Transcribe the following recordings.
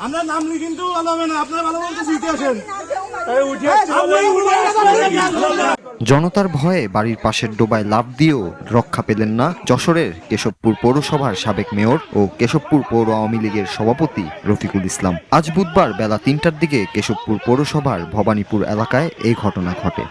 আমরা নামলি কিন্তু ভালো হবে না আপনারা ভালো বলতে শিখতে আসেন। জনতার ভয়ে বাড়ির পাশের ডোবায় লাফ দিয়েও রক্ষা পেলেন না যশোরের কেশবপুর পৌরসভার সাবেক মেয়র ও কেশবপুর পৌর আওয়ামী লীগের সভাপতি রফিকুল ইসলাম। আজ বুধবার বেলা তিনটার দিকে কেশবপুর পৌরসভার ভবানীপুর এলাকায় এই ঘটনা ঘটে।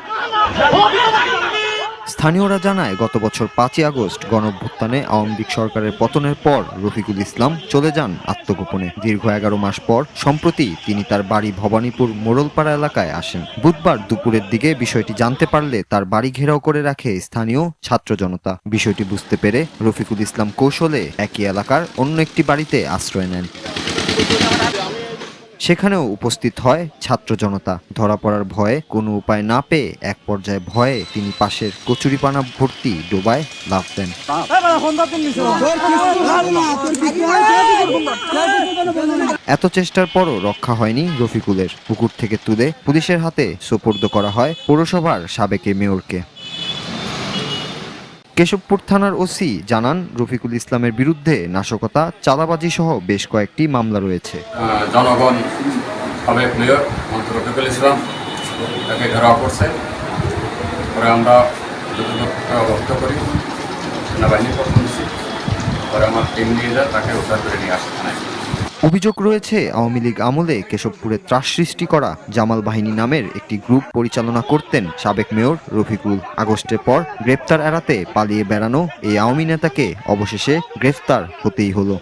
স্থানীয়রা জানায়, গত বছর পাঁচই আগস্ট গণঅভ্যুত্থানে আওয়ামী লীগ সরকারের পতনের পর রফিকুল ইসলাম চলে যান আত্মগোপনে। দীর্ঘ এগারো মাস পর, সম্প্রতি তিনি তার বাড়ি ভবানীপুর মোড়লপাড়া এলাকায় আসেন। বুধবার দুপুরের দিকে বিষয়টি জানতে পারলে তার বাড়ি ঘেরাও করে রাখে স্থানীয় ছাত্র জনতা। বিষয়টি বুঝতে পেরে রফিকুল ইসলাম কৌশলে একই এলাকার অন্য একটি বাড়িতে আশ্রয় নেন। সেখানেও উপস্থিত হয় ছাত্র জনতা। ধরা পড়ার ভয়ে কোনো উপায় না পেয়ে এক পর্যায়ে ভয়ে তিনি পাশের কচুরিপানা ভর্তি ডোবায় লাফ দেন। এত চেষ্টার পরও রক্ষা হয়নি রফিকুলের। পুকুর থেকে তুলে পুলিশের হাতে সোপর্দ করা হয় পৌরসভার সাবেক মেয়রকে। কেশবপুর থানার ওসি জানান, রফিকুল ইসলামের বিরুদ্ধে নাশকতা চাঁদাবাজি সহ বেশ কয়েকটি মামলা রয়েছে। জনগণ সাবেক মেয়র রফিকুল ইসলাম তাকে ঘেরাও করছে। পরে আমরা দ্রুতভাবে করি সেনাবাহিনীর পক্ষ পরে আমার টিম নিয়ে যায়, তাকে উদ্ধার করে নিয়ে আসে থানায়। অভিযোগ রয়েছে, আওয়ামী লীগ আমলে কেশবপুরে ত্রাস সৃষ্টি করা জামাল বাহিনী নামের একটি গ্রুপ পরিচালনা করতেন সাবেক মেয়র রফিকুল। আগস্টের পর গ্রেপ্তার এড়াতে পালিয়ে বেড়ানো এই আওয়ামী নেতাকে অবশেষে গ্রেফতার হতেই হলো।